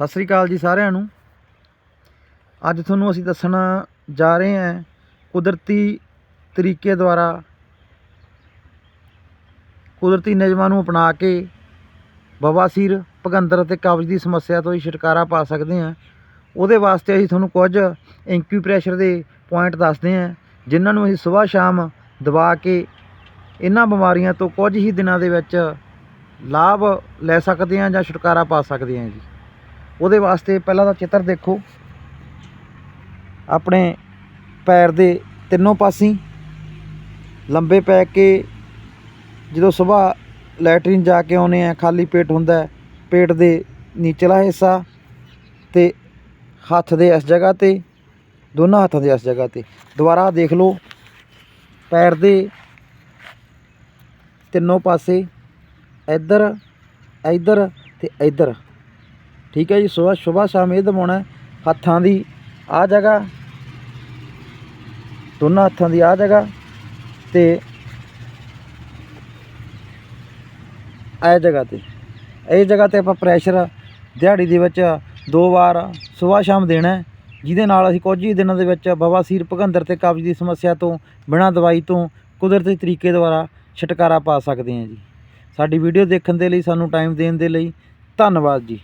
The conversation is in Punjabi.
ਸਤਿ ਸ੍ਰੀ ਅਕਾਲ ਜੀ ਸਾਰਿਆਂ ਨੂੰ। ਅੱਜ ਤੁਹਾਨੂੰ ਅਸੀਂ ਦੱਸਣਾ ਜਾ ਰਹੇ ਹਾਂ ਕੁਦਰਤੀ ਤਰੀਕੇ ਦੁਆਰਾ ਕੁਦਰਤੀ ਨਿਯਮਾਂ ਨੂੰ ਅਪਣਾ ਕੇ ਬਵਾਸੀਰ ਭਗੰਦਰ ਅਤੇ ਕਬਜ਼ ਦੀ ਸਮੱਸਿਆ ਤੋਂ ਹੀ ਛੁਟਕਾਰਾ ਪਾ ਸਕਦੇ ਹਾਂ। ਉਹਦੇ ਵਾਸਤੇ ਅਸੀਂ ਤੁਹਾਨੂੰ ਕੁਝ ਐਂਕਿਊਪ੍ਰੈਸ਼ਰ ਦੇ ਪੁਆਇੰਟ ਦੱਸਦੇ ਹਾਂ, ਜਿਨ੍ਹਾਂ ਨੂੰ ਅਸੀਂ ਸਵੇਰ ਸ਼ਾਮ ਦਬਾ ਕੇ ਇਹਨਾਂ ਬਿਮਾਰੀਆਂ ਤੋਂ ਕੁਝ ਹੀ ਦਿਨਾਂ ਦੇ ਵਿੱਚ ਲਾਭ ਲੈ ਸਕਦੇ ਹਾਂ ਜਾਂ ਛੁਟਕਾਰਾ ਪਾ ਸਕਦੇ ਹਾਂ ਜੀ। ਉਹਦੇ ਵਾਸਤੇ ਪਹਿਲਾਂ ਤਾਂ ਚਿੱਤਰ ਦੇਖੋ। ਆਪਣੇ ਪੈਰ ਦੇ ਤਿੰਨੋਂ ਪਾਸੇ ਲੰਬੇ ਪੈ ਕੇ ਜਦੋਂ ਸਵੇਰ ਲੈਟਰਿਨ ਜਾ ਕੇ ਆਉਨੇ ਆ, ਖਾਲੀ ਪੇਟ ਹੁੰਦਾ ਪੇਟ ਦੇ ਨੀਚਲਾ ਹਿੱਸਾ ਤੇ ਹੱਥ ਦੇ ਇਸ ਜਗ੍ਹਾ ਤੇ, ਦੋਨਾਂ ਹੱਥਾਂ ਦੇ ਇਸ ਜਗ੍ਹਾ ਤੇ। ਦੁਬਾਰਾ ਦੇਖ ਲਓ, ਪੈਰ ਦੇ ਤਿੰਨੋਂ ਪਾਸੇ ਇੱਧਰ ਇੱਧਰ ਤੇ ਇੱਧਰ। ਠੀਕ ਹੈ ਜੀ ਸੁਬਹ ਸੁਬਹ ਸ਼ਾਮ ਇਹ ਦਬਾਉਣਾ ਹੱਥਾਂ ਦੀ ਆ ਜਗ੍ਹਾ, ਦੋਨਾਂ ਹੱਥਾਂ ਦੀ ਆ ਜਗ੍ਹਾ ਤੇ ਇਹ ਜਗ੍ਹਾ ਤੇ। ਇਹ ਜਗ੍ਹਾ ਤੇ ਆਪਾਂ ਪ੍ਰੈਸ਼ਰ ਦਿਹਾੜੀ ਦੇ ਵਿੱਚ ਦੋ ਵਾਰ ਸੁਬਹ ਸ਼ਾਮ ਦੇਣਾ ਜਿਹਦੇ ਨਾਲ ਅਸੀਂ ਕੁਝ ਹੀ ਦਿਨਾਂ ਦੇ ਵਿੱਚ ਬਵਾਸੀਰ ਭਗੰਦਰ ਤੇ ਕਬਜ਼ ਦੀ ਸਮੱਸਿਆ ਤੋਂ, ਬਿਨਾਂ ਦਵਾਈ ਤੋਂ ਕੁਦਰਤੀ ਤਰੀਕੇ ਦੁਆਰਾ ਛੁਟਕਾਰਾ ਪਾ ਸਕਦੇ ਹਾਂ ਜੀ। ਸਾਡੀ ਵੀਡੀਓ ਦੇਖਣ ਦੇ ਲਈ, ਸਾਨੂੰ ਟਾਈਮ ਦੇਣ ਦੇ ਲਈ ਧੰਨਵਾਦ ਜੀ।